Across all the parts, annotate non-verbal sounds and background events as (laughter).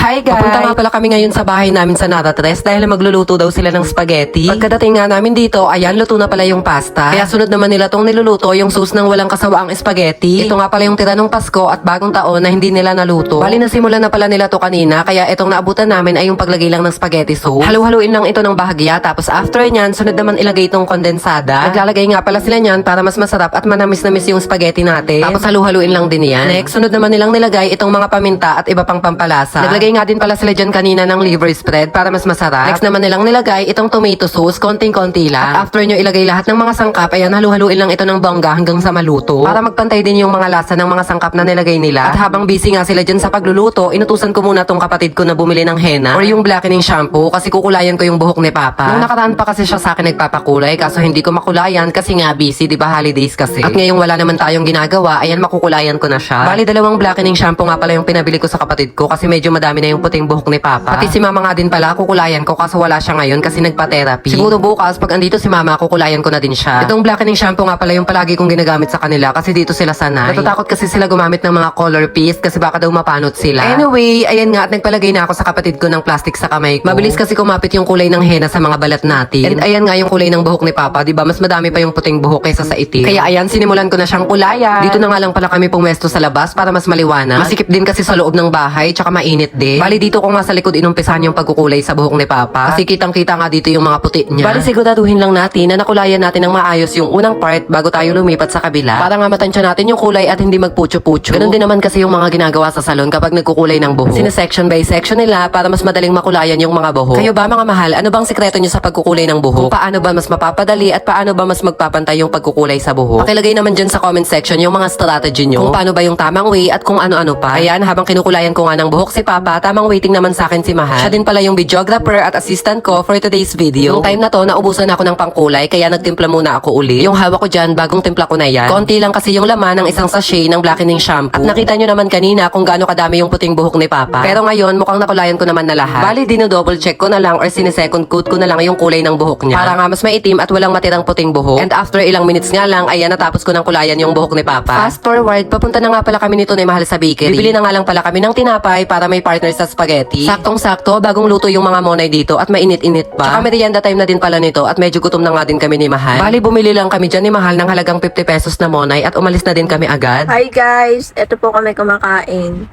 Hi guys! Papunta nga pala kami ngayon sa bahay namin sa Natatres dahil magluluto daw sila ng spaghetti. Pagkadating nga namin dito, ayan, luto na pala yung pasta. Kaya sunod naman nila tong niluluto, yung sus ng walang kasawaang spaghetti. Ito nga pala yung tira ng Pasko at bagong taon na hindi nila naluto. Bali nasimulan na pala nila to kanina, kaya itong naabutan namin ay yung paglagay lang ng spaghetti sauce. Halu-haluin lang ito ng bahagya, tapos after nyan, sunod naman ilagay itong kondensada. Naglalagay nga pala sila nyan para mas masarap at manamis-namis yung spaghetti natin. Tapos halu-haluin lang din yan. Next, sunod naman nilang nilagay itong mga paminta at iba pang pampalasa. Naglagay nga din pala sila dyan kanina ng liver spread para mas masarap. Next naman nilang nilagay itong tomato sauce, konting-konti lang. At after nyo ilagay lahat ng mga sangkap, ayan, halu-haluin lang ito ng bongga hanggang sa maluto. Para magpantay din yung mga lasa ng mga sangkap na nilagay nila. At habang busy nga sila dyan sa pagluluto, inutusan ko muna tong kapatid ko na bumili ng henna or yung blackening shampoo kasi kukulayan ko yung buhok ni Papa. Nung nakaraan pa kasi siya sa akin nagpapakulay kaso hindi ko makulayan kasi nga busy, di ba holidays kasi. At ngayong wala naman tayong ginagawa, ayan makukulayan ko na siya. Bali dalawang blackening shampoo nga pala yung pinabili ko sa kapatid ko kasi medyo madami na yung puting buhok ni Papa. Pati si Mama nga din pala kukulayan ko kaso wala siya ngayon kasi nagpa-therapy. Siguro bukas pag andito si Mama kukulayan ko na din siya. Itong blackening shampoo nga pala yung palagi kong ginagamit sa kanila kasi dito sila sanay. Natatakot kasi sila gumamit ng mga color piece kasi baka daw mapanot sila. Anyway, ayan nga at nagpalagay na ako sa kapatid ko ng plastic sa kamay ko. Mabilis kasi kumapit yung kulay ng henna sa mga balat natin. And ayan nga yung kulay ng buhok ni Papa, 'di ba? Mas madami pa yung puting buhok kaysa sa itim. Kaya ayan, sinimulan ko na siyang kulayan. Dito na nga lang pala kami pumesto sa labas para mas maliwanag. Masikip din kasi sa loob ng bahay, tsaka mainit din. Bali dito ko nga sa likod inumpisahan yung pagkukulay sa buhok ni Papa. Kasi kitang-kita nga dito yung mga puti niya. Bali siguraduhin lang natin na nakulayan natin ng maayos yung unang part bago tayo lumipat sa kabila. Para nga matansya natin yung kulay at hindi magpucho-pucho. Ganun din naman kasi yung mga ginagawa sa salon kapag nagkukulay ng buhok. Sinesection by section nila para mas madaling makulayan yung mga buhok. Kayo ba mga mahal, ano bang sikreto nyo sa pagkukulay ng buhok? Kung paano ba mas mapapadali at paano ba mas magpapantay yung pagkukulay sa buhok? Pakilagay naman dyan sa comment section yung mga strategy nyo. Kung paano ba yung tamang way at kung ano-ano pa. Ayan, habang kinukulayan ko nga ng buhok si Papa, tamang waiting naman sa akin si Mahal. Siya din pala yung videographer at assistant ko for today's video. Yung time na to, naubusan ako ng pangkulay kaya nagtimpla muna ako uli. Yung hawak ko dyan, bagong timpla ko na yan. Konti lang kasi yung laman ng isang sachet ng blackening shampoo. At nakita nyo naman kanina kung gaano kadami yung puting buhok ni Papa. Pero ngayon, mukhang nakulayan ko naman na lahat. Bali, dino-double check ko na lang or sinesecond coat ko na lang yung kulay ng buhok niya. Para nga mas maitim at walang matirang puting buhok. And after ilang minutes nga lang, ayan, natapos ko ng kulayan yung buhok ni Papa. Fast forward, papunta na nga pala kami nito ni Mahal sa bakery. Bibili na nga lang pala kami ng tinapay para may partner sa spaghetti. Saktong-sakto, bagong luto yung mga monay dito at mainit-init pa. Tsaka merienda time na din pala nito at medyo gutom na nga din kami ni Mahal. Bali, bumili lang kami dyan ni Mahal ng halagang 50 pesos na monay at umalis na din kami agad. Hi guys, eto po kami kumakain.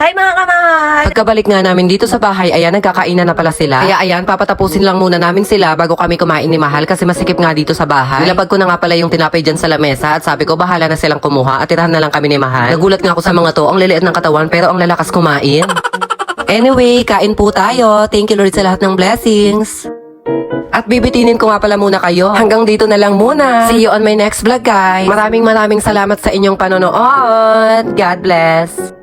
Hi mga kamahal! Pagkabalik nga namin dito sa bahay, ayan, nagkakainan na pala sila. Kaya ayan, papatapusin lang muna namin sila bago kami kumain ni Mahal kasi masikip nga dito sa bahay. Nilapag ko na nga pala yung tinapay dyan sa lamesa at sabi ko, bahala na silang kumuha at tirahan na lang kami ni Mahal. Nagulat nga ako sa mga to, ang liliit ng katawan pero ang lalakas kumain. (laughs) Anyway, kain po tayo. Thank you Lord sa lahat ng blessings. At bibitinin ko nga pala muna kayo. Hanggang dito na lang muna. See you on my next vlog, guys. Maraming maraming salamat sa inyong panonood. God bless.